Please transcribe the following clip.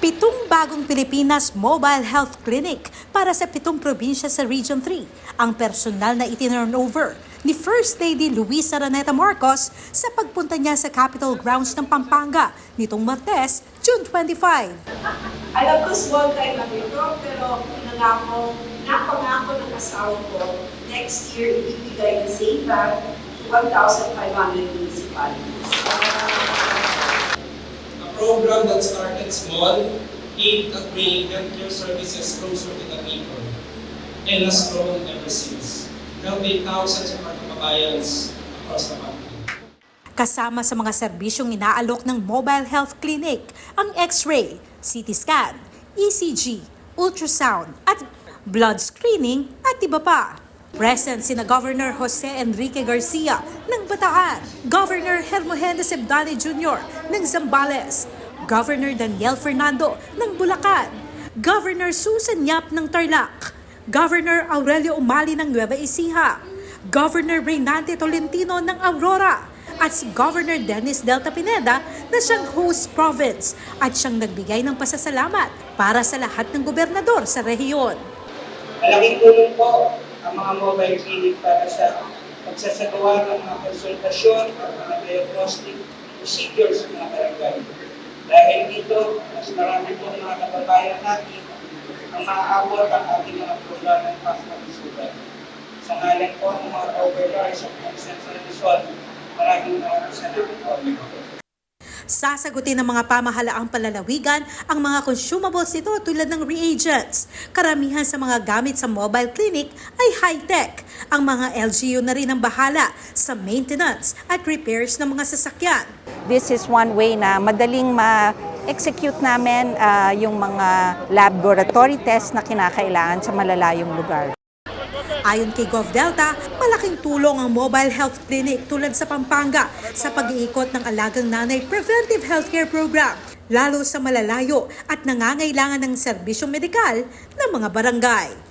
Pitong bagong Pilipinas Mobile Health Clinic para sa pitong probinsya sa Region 3 ang personal na itinurn over ni First Lady Luisa Raneta Marcos sa pagpunta niya sa Capitol Grounds ng Pampanga nitong Martes, June 25. Alam ko small time lang ito, pero pinangako, napangako ng asawa ko, next year ibibigay ng same bank 1,500 municipalities. a program that started small, aimed at bringing healthcare services closer to the people, and has grown ever since, helping thousands of our kababayans across the country. Kasama sa mga serbisyong inaalok ng Mobile Health Clinic ang X-ray, CT scan, ECG, ultrasound at blood screening at iba pa. Present sina Governor Jose Enrique Garcia ng Bataan, Governor Hermogenes Sebdale Jr. ng Zambales, Governor Daniel Fernando ng Bulacan, Governor Susan Yap ng Tarlac, Governor Aurelio Umali ng Nueva Ecija, Governor Reynante Tolentino ng Aurora, at si Governor Dennis Delta Pineda na siyang host province at siyang nagbigay ng pasasalamat para sa lahat ng gobernador sa rehiyon. Malaking tulong po ang mga mobile clinic para sa pagsasagawa ng mga konsultasyon at mga diagnostic procedures sa mga barangay. Dahil dito, mas marami po mga kababayan natin ang maaabot ang ating mga programang pangkalusugan. Sa ngalan po ng mga governors at ng Central Luzon, maraming maraming salamat po. Sasagutin ng mga pamahalaang palalawigan ang mga consumables nito tulad ng reagents. Karamihan sa mga gamit sa mobile clinic ay high-tech. Ang mga LGU na rin ang bahala sa maintenance at repairs ng mga sasakyan. This is one way na madaling ma-execute namin ah, yung mga laboratory tests na kinakailangan sa malalayong lugar. Ayon kay GovDelta, malaking tulong ang mobile health clinic tulad sa Pampanga sa pag-iikot ng alagang nanay preventive healthcare program, lalo sa malalayo at nangangailangan ng serbisyong medikal ng mga barangay.